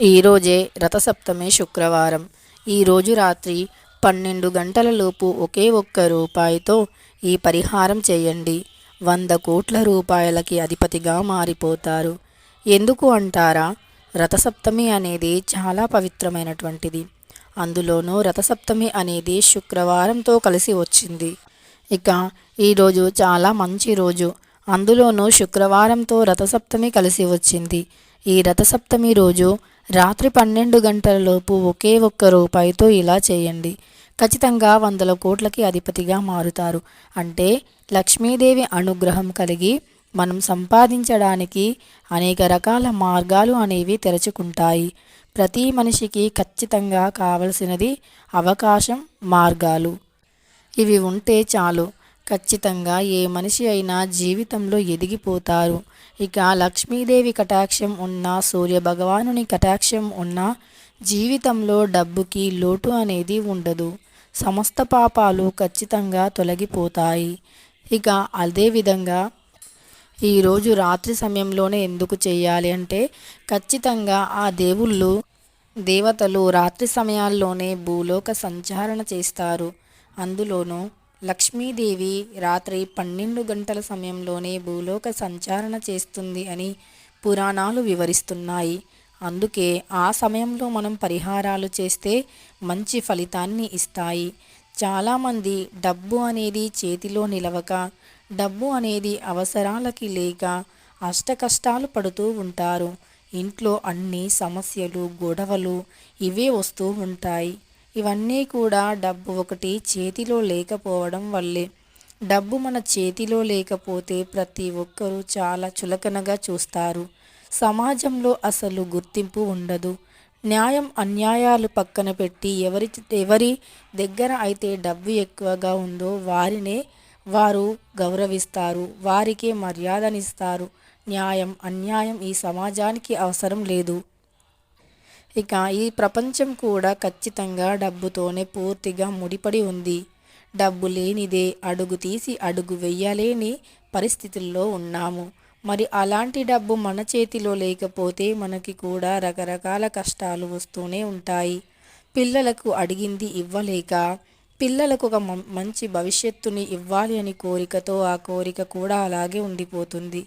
ఈరోజే రథసప్తమి శుక్రవారం. ఈరోజు రాత్రి పన్నెండు గంటలలోపు ఒకే ఒక్క రూపాయితో ఈ పరిహారం చేయండి. వంద కోట్ల రూపాయలకి అధిపతిగా మారిపోతారు. ఎందుకు అంటారా? రథసప్తమి అనేది చాలా పవిత్రమైనటువంటిది. అందులోనూ రథసప్తమి అనేది శుక్రవారంతో కలిసి వచ్చింది. ఇక ఈరోజు చాలా మంచి రోజు. అందులోనూ శుక్రవారంతో రథసప్తమి కలిసి వచ్చింది. ఈ రథసప్తమి రోజు రాత్రి పన్నెండు గంటలలోపు ఒకే ఒక్క రూపాయితో ఇలా చేయండి. ఖచ్చితంగా వందల కోట్లకి అధిపతిగా మారుతారు. అంటే లక్ష్మీదేవి అనుగ్రహం కలిగి మనం సంపాదించడానికి అనేక రకాల మార్గాలు అనేవి తెరచుకుంటాయి. ప్రతి మనిషికి ఖచ్చితంగా కావలసినది అవకాశం మార్గాలు. ఇవి ఉంటే చాలు. ఖచ్చితంగా ఏ మనిషి అయినా జీవితంలో ఎదిగిపోతారు. ఇక లక్ష్మీదేవి కటాక్షం ఉన్న సూర్య భగవానుని కటాక్షం ఉన్న జీవితంలో డబ్బుకి లోటు అనేది ఉండదు. సమస్త పాపాలు ఖచ్చితంగా తొలగిపోతాయి. ఇక అదేవిధంగా ఈరోజు రాత్రి సమయంలోనే ఎందుకు చేయాలి అంటే ఖచ్చితంగా ఆ దేవుళ్ళు దేవతలు రాత్రి సమయాల్లోనే భూలోక సంచారణ చేస్తారు. అందులోనూ లక్ష్మీదేవి రాత్రి పన్నెండు గంటల సమయంలోనే భూలోక సంచారణ చేస్తుంది అని పురాణాలు వివరిస్తున్నాయి. అందుకే ఆ సమయంలో మనం పరిహారాలు చేస్తే మంచి ఫలితాన్ని ఇస్తాయి. చాలామంది డబ్బు అనేది చేతిలో నిలవక డబ్బు అనేది అవసరాలకి లేక అష్ట కష్టాలు పడుతూ ఉంటారు. ఇంట్లో అన్ని సమస్యలు గొడవలు ఇవే వస్తూ ఉంటాయి. ఇవన్నీ కూడా డబ్బు ఒకటి చేతిలో లేకపోవడం వల్లే. డబ్బు మన చేతిలో లేకపోతే ప్రతి ఒక్కరూ చాలా చులకనగా చూస్తారు. సమాజంలో అసలు గుర్తింపు ఉండదు. న్యాయం అన్యాయాలు పక్కన పెట్టి ఎవరి ఎవరి దగ్గర అయితే డబ్బు ఎక్కువగా ఉందో వారినే వారు గౌరవిస్తారు. వారికే మర్యాదనిస్తారు. న్యాయం అన్యాయం ఈ సమాజానికి అవసరం లేదు. ఇక ఈ ప్రపంచం కూడా ఖచ్చితంగా డబ్బుతోనే పూర్తిగా ముడిపడి ఉంది. డబ్బు లేనిదే అడుగు తీసి అడుగు వెయ్యలేని పరిస్థితుల్లో ఉన్నాము. మరి అలాంటి డబ్బు మన చేతిలో లేకపోతే మనకి కూడా రకరకాల కష్టాలు వస్తూనే ఉంటాయి. పిల్లలకు అడిగింది ఇవ్వలేక పిల్లలకు ఒక మంచి భవిష్యత్తుని ఇవ్వాలి అని కోరికతో ఆ కోరిక కూడా అలాగే ఉండిపోతుంది.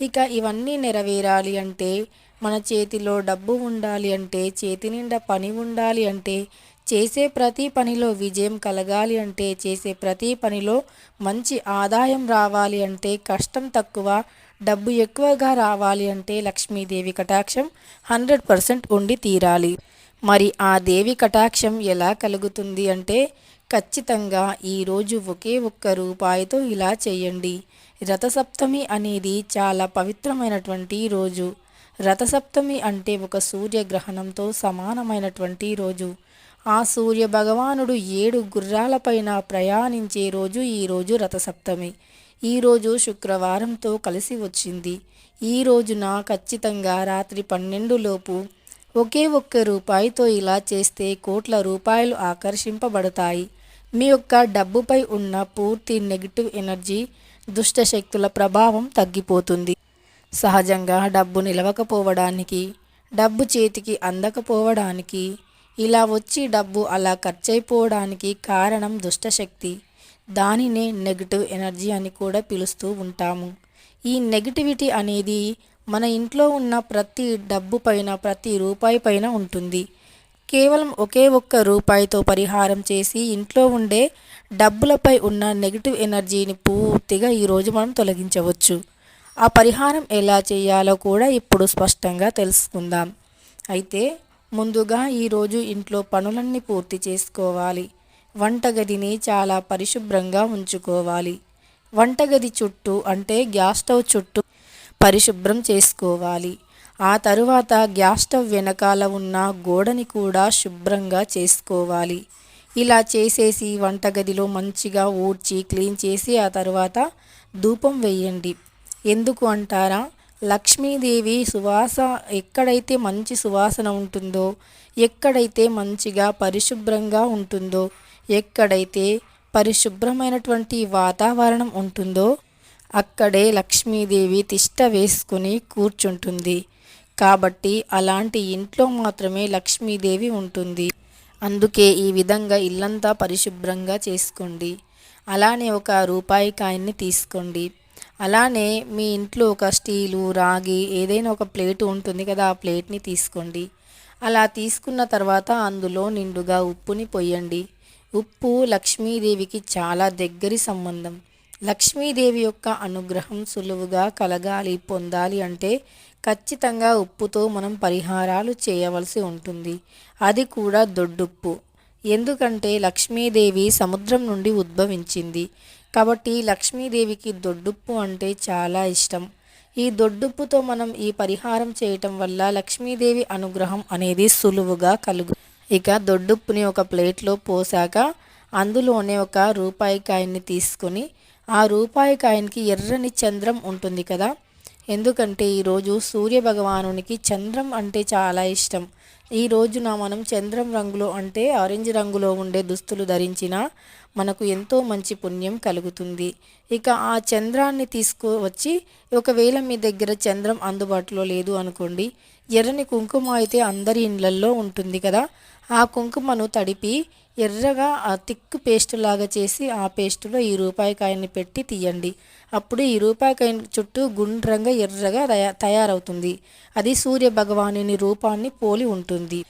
ఇక ఇవన్నీ నెరవేరాలి అంటే మన చేతిలో డబ్బు ఉండాలి అంటే చేతి నిండా పని ఉండాలి అంటే చేసే ప్రతి పనిలో విజయం కలగాలి అంటే చేసే ప్రతి పనిలో మంచి ఆదాయం రావాలి అంటే కష్టం తక్కువ డబ్బు ఎక్కువగా రావాలి అంటే లక్ష్మీదేవి కటాక్షం హండ్రెడ్ పర్సెంట్ ఉండి తీరాలి. మరి ఆ దేవి కటాక్షం ఎలా కలుగుతుంది అంటే ఖచ్చితంగా ఈరోజు ఒకే ఒక్క రూపాయితో ఇలా చేయండి. రథసప్తమి అనేది చాలా పవిత్రమైనటువంటి రోజు. రథసప్తమి అంటే ఒక సూర్యగ్రహణంతో సమానమైనటువంటి రోజు. ఆ సూర్య భగవానుడు ఏడు గుర్రాలపైన ప్రయాణించే రోజు ఈరోజు రథసప్తమి. ఈరోజు శుక్రవారంతో కలిసి వచ్చింది. ఈ రోజున ఖచ్చితంగా రాత్రి పన్నెండులోపు ఒకే ఒక్క రూపాయితో ఇలా చేస్తే కోట్ల రూపాయలు ఆకర్షింపబడతాయి. మీ యొక్క డబ్బుపై ఉన్న పూర్తి నెగిటివ్ ఎనర్జీ దుష్టశక్తుల ప్రభావం తగ్గిపోతుంది. సహజంగా డబ్బు నిలవకపోవడానికి డబ్బు చేతికి అందకపోవడానికి ఇలా వచ్చి డబ్బు అలా ఖర్చయిపోవడానికి కారణం దుష్టశక్తి. దానినే నెగిటివ్ ఎనర్జీ అని కూడా పిలుస్తూ ఉంటాము. ఈ నెగిటివిటీ అనేది మన ఇంట్లో ఉన్న ప్రతి డబ్బు పైన ప్రతి రూపాయి పైన ఉంటుంది. కేవలం ఒకే ఒక్క రూపాయితో పరిహారం చేసి ఇంట్లో ఉండే డబ్బులపై ఉన్న నెగిటివ్ ఎనర్జీని పూర్తిగా ఈరోజు మనం తొలగించవచ్చు. ఆ పరిహారం ఎలా చేయాలో కూడా ఇప్పుడు స్పష్టంగా తెలుసుకుందాం. అయితే ముందుగా ఈరోజు ఇంట్లో పనులన్నీ పూర్తి చేసుకోవాలి. వంటగదిని చాలా పరిశుభ్రంగా ఉంచుకోవాలి. వంటగది చుట్టూ అంటే గ్యాస్ స్టవ్ చుట్టూ పరిశుభ్రం చేసుకోవాలి. ఆ తరువాత గ్యాస్ స్టవ్ వెనకాల ఉన్న గోడని కూడా శుభ్రంగా చేసుకోవాలి. ఇలా చేసేసి వంటగదిలో మంచిగా ఊడ్చి క్లీన్ చేసి ఆ తర్వాత ధూపం వేయండి. ఎందుకు అంటారా? లక్ష్మీదేవి సువాస ఎక్కడైతే మంచి సువాసన ఉంటుందో ఎక్కడైతే మంచిగా పరిశుభ్రంగా ఉంటుందో ఎక్కడైతే పరిశుభ్రమైనటువంటి వాతావరణం ఉంటుందో అక్కడే లక్ష్మీదేవి తిష్ట వేసుకుని కూర్చుంటుంది. కాబట్టి అలాంటి ఇంట్లో మాత్రమే లక్ష్మీదేవి ఉంటుంది. అందుకే ఈ విధంగా ఇల్లంతా పరిశుభ్రంగా చేసుకోండి. అలానే ఒక రూపాయి కాయన్ని తీసుకోండి. అలానే మీ ఇంట్లో ఒక స్టీలు రాగి ఏదైనా ఒక ప్లేట్ ఉంటుంది కదా ఆ ప్లేట్ని తీసుకోండి. అలా తీసుకున్న తర్వాత అందులో నిండుగా ఉప్పుని పొయ్యండి. ఉప్పు లక్ష్మీదేవికి చాలా దగ్గరి సంబంధం. లక్ష్మీదేవి యొక్క అనుగ్రహం సులువుగా కలగాలి పొందాలి అంటే ఖచ్చితంగా ఉప్పుతో మనం పరిహారాలు చేయవలసి ఉంటుంది. అది కూడా దొడ్డుప్పు. ఎందుకంటే లక్ష్మీదేవి సముద్రం నుండి ఉద్భవించింది. కాబట్టి లక్ష్మీదేవికి దొడ్డుప్పు అంటే చాలా ఇష్టం. ఈ దొడ్డుప్పుతో మనం ఈ పరిహారం చేయటం వల్ల లక్ష్మీదేవి అనుగ్రహం అనేది సులువుగా కలుగు. ఇక దొడ్డుప్పుని ఒక ప్లేట్లో పోసాక అందులోనే ఒక రూపాయి కాయన్ని తీసుకొని ఆ రూపాయి కాయనికి ఎర్రని చంద్రం ఉంటుంది కదా ఎందుకంటే ఈరోజు సూర్య భగవానునికి చంద్రం అంటే చాలా ఇష్టం. ఈ రోజున మనం చంద్రం రంగులో అంటే ఆరెంజ్ రంగులో ఉండే దుస్తులు ధరించిన మనకు ఎంతో మంచి పుణ్యం కలుగుతుంది. ఇక ఆ చంద్రాన్ని తీసుకువచ్చి ఒకవేళ మీ దగ్గర చంద్రం అందుబాటులో లేదు అనుకోండి ఎర్రని కుంకుమ అయితే అందరి ఇండ్లల్లో ఉంటుంది కదా ఆ కుంకుమను తడిపి ఎర్రగా ఆ తిక్కు పేస్ట్ లాగా చేసి ఆ పేస్టులో ఈ రూపాయి కాయని పెట్టి తీయండి. అప్పుడు ఈ రూపాయికాయ చుట్టూ గుండ్రంగా ఎర్రగా తయారవుతుంది. అది సూర్య భగవానుని రూపాన్ని పోలి ఉంటుంది.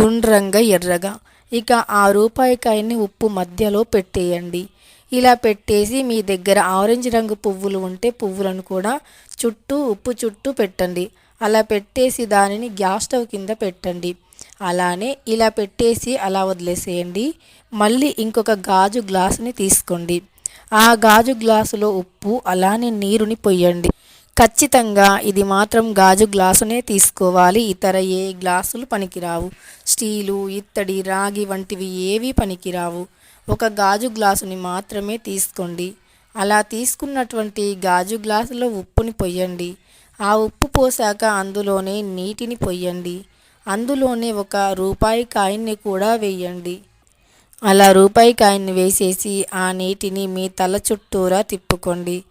గుండ్రంగా ఎర్రగా. ఇక ఆ రూపాయి కాయని ఉప్పు మధ్యలో పెట్టేయండి. ఇలా పెట్టేసి మీ దగ్గర ఆరెంజ్ రంగు పువ్వులు ఉంటే పువ్వులను కూడా చుట్టూ ఉప్పు చుట్టూ పెట్టండి. అలా పెట్టేసి దానిని గ్యాస్ స్టవ్ కింద పెట్టండి. అలానే ఇలా పెట్టేసి అలా వదిలేసేయండి. మళ్ళీ ఇంకొక గాజు గ్లాసుని తీసుకోండి. ఆ గాజు గ్లాసులో ఉప్పు అలానే నీరుని పొయ్యండి. ఖచ్చితంగా ఇది మాత్రం గాజు గ్లాసునే తీసుకోవాలి. ఇతర ఏ గ్లాసులు పనికిరావు. స్టీలు ఇత్తడి రాగి వంటివి ఏవి పనికిరావు. ఒక గాజు గ్లాసుని మాత్రమే తీసుకోండి. అలా తీసుకున్నటువంటి గాజు గ్లాసులో ఉప్పుని పొయ్యండి. ఆ ఉప్పు పోసాక అందులోనే నీటిని పొయ్యండి. అందులోనే ఒక రూపాయి కాయిన్ని కూడా వేయండి. అలా రూపాయి కాయిన్ని వేసేసి ఆ నీటిని మీ తల చుట్టూరా తిప్పుకోండి.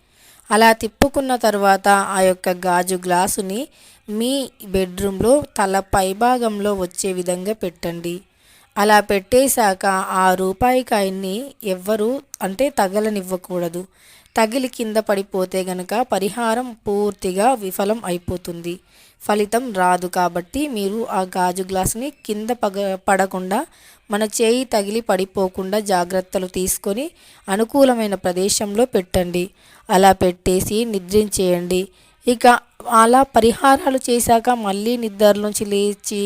అలా తిప్పుకున్న తర్వాత ఆ యొక్క గాజు గ్లాసుని మీ బెడ్రూమ్లో తల పైభాగంలో వచ్చే విధంగా పెట్టండి. అలా పెట్టేశాక ఆ రూపాయి కాయిన్ని ఎవ్వరూ అంటే తగలనివ్వకూడదు. తగిలి కింద పడిపోతే గనక పరిహారం పూర్తిగా విఫలం అయిపోతుంది. ఫలితం రాదు కాబట్టి మీరు ఆ గాజు గ్లాసుని కింద పగ పడకుండా మన చేయి తగిలి పడిపోకుండా జాగ్రత్తలు తీసుకొని అనుకూలమైన ప్రదేశంలో పెట్టండి. అలా పెట్టేసి నిద్రించేయండి. ఇక అలా పరిహారాలు చేశాక మళ్ళీ నిద్రలోంచి లేచి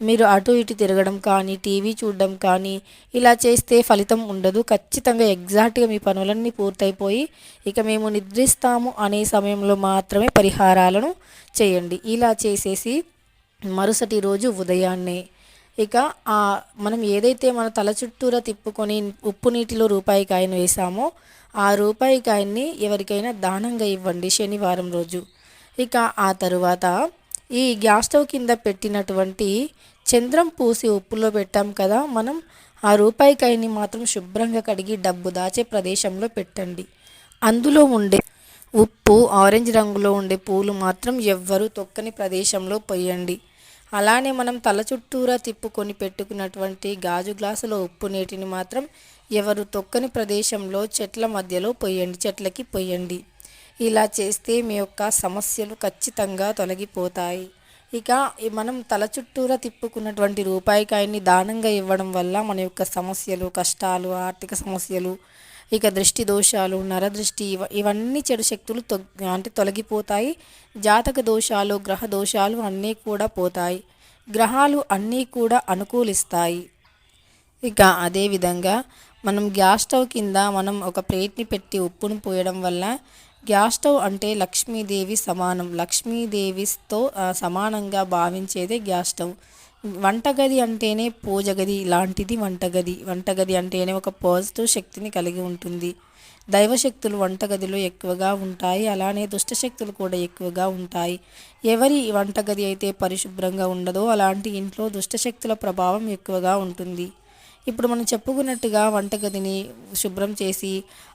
మీరు అటు ఇటు తిరగడం కానీ టీవీ చూడడం కానీ ఇలా చేస్తే ఫలితం ఉండదు. ఖచ్చితంగా ఎగ్జాక్ట్గా మీ పనులన్నీ పూర్తయిపోయి ఇక మేము నిద్రిస్తాము అనే సమయంలో మాత్రమే పరిహారాలను చేయండి. ఇలా చేసేసి మరుసటి రోజు ఉదయాన్నే ఇక మనం ఏదైతే మన తల చుట్టూరా తిప్పుకొని ఉప్పు నీటిలో రూపాయి కాయను వేసామో ఆ రూపాయి కాయన్ని ఎవరికైనా దానంగా ఇవ్వండి శనివారం రోజు. ఇక ఆ తరువాత ఈ గ్యాస్ స్టవ్ కింద పెట్టినటువంటి చంద్రం పూసి ఉప్పులో పెట్టాం కదా మనం ఆ రూపాయి కాయని మాత్రం శుభ్రంగా కడిగి డబ్బు దాచే ప్రదేశంలో పెట్టండి. అందులో ఉండే ఉప్పు ఆరెంజ్ రంగులో ఉండే పూలు మాత్రం ఎవ్వరూ తొక్కని ప్రదేశంలో పోయండి అలానే మనం తల చుట్టూరా తిప్పుకొని పెట్టుకున్నటువంటి గాజు గ్లాసులో ఉప్పు నీటిని మాత్రం ఎవరు తొక్కని ప్రదేశంలో చెట్ల మధ్యలో పోయండి చెట్లకి పోయండి ఇలా చేస్తే మీ యొక్క సమస్యలు ఖచ్చితంగా తొలగిపోతాయి. ఇక మనం తల చుట్టూరా తిప్పుకున్నటువంటి రూపాయికాయని దానంగా ఇవ్వడం వల్ల మన యొక్క సమస్యలు కష్టాలు ఆర్థిక సమస్యలు ఇక దృష్టి దోషాలు నరదృష్టి ఇవ ఇవన్నీ చెడు శక్తులు తొ అంటే తొలగిపోతాయి. జాతక దోషాలు గ్రహ దోషాలు అన్నీ కూడా పోతాయి. గ్రహాలు అన్నీ కూడా అనుకూలిస్తాయి. ఇక అదేవిధంగా మనం గ్యాస్ స్టవ్ కింద మనం ఒక ప్లేట్ని పెట్టి ఉప్పును పోయడం వల్ల గ్యాస్ స్టవ్ అంటే లక్ష్మీదేవి సమానం. లక్ష్మీదేవితో సమానంగా భావించేదే గ్యాస్ స్టవ్. వంటగది అంటేనే పూజ గది లాంటిది వంటగది. వంటగది అంటేనే ఒక పాజిటివ్ శక్తిని కలిగి ఉంటుంది. దైవశక్తులు వంటగదిలో ఎక్కువగా ఉంటాయి. అలానే దుష్టశక్తులు కూడా ఎక్కువగా ఉంటాయి. ఎవరి వంటగది అయితే పరిశుభ్రంగా ఉండదో అలాంటి ఇంట్లో దుష్టశక్తుల ప్రభావం ఎక్కువగా ఉంటుంది. ఇప్పుడు మనం చెప్పుకున్నట్టుగా వంటగదిని శుభ్రం చేసి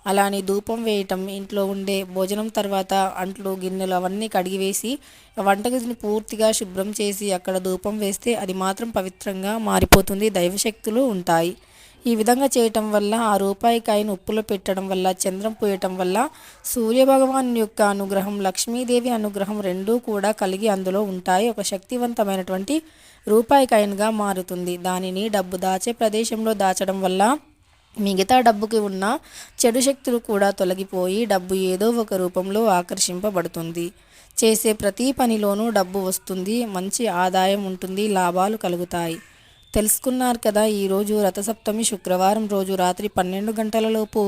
అలానే ధూపం వేయటం ఇంట్లో ఉండే భోజనం తర్వాత అంట్లు గిన్నెలు అవన్నీ కడిగివేసి వంటగదిని పూర్తిగా శుభ్రం చేసి అక్కడ ధూపం వేస్తే అది మాత్రం పవిత్రంగా మారిపోతుంది దైవశక్తులు ఉంటాయి. ఈ విధంగా చేయటం వల్ల ఆ రూపాయి కాయను ఉప్పులో పెట్టడం వల్ల చంద్రం పోయటం వల్ల సూర్యభగవాన్ యొక్క అనుగ్రహం లక్ష్మీదేవి అనుగ్రహం రెండూ కూడా కలిగి అందులో ఉంటాయి. ఒక శక్తివంతమైనటువంటి రూపాయి కాయిన్గా మారుతుంది. దానిని డబ్బు దాచే ప్రదేశంలో దాచడం వల్ల మిగతా డబ్బుకి ఉన్న చెడు శక్తులు కూడా తొలగిపోయి డబ్బు ఏదో ఒక రూపంలో ఆకర్షింపబడుతుంది. చేసే ప్రతి పనిలోనూ డబ్బు వస్తుంది మంచి ఆదాయం ఉంటుంది లాభాలు కలుగుతాయి. తెలుసుకున్నారు కదా ఈరోజు రథసప్తమి శుక్రవారం రోజు రాత్రి పన్నెండు గంటలలోపు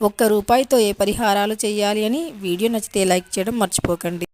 ఒక్క రూపాయితో ఏ పరిహారాలు చేయాలి అని వీడియో నచ్చితే లైక్ చేయడం మర్చిపోకండి.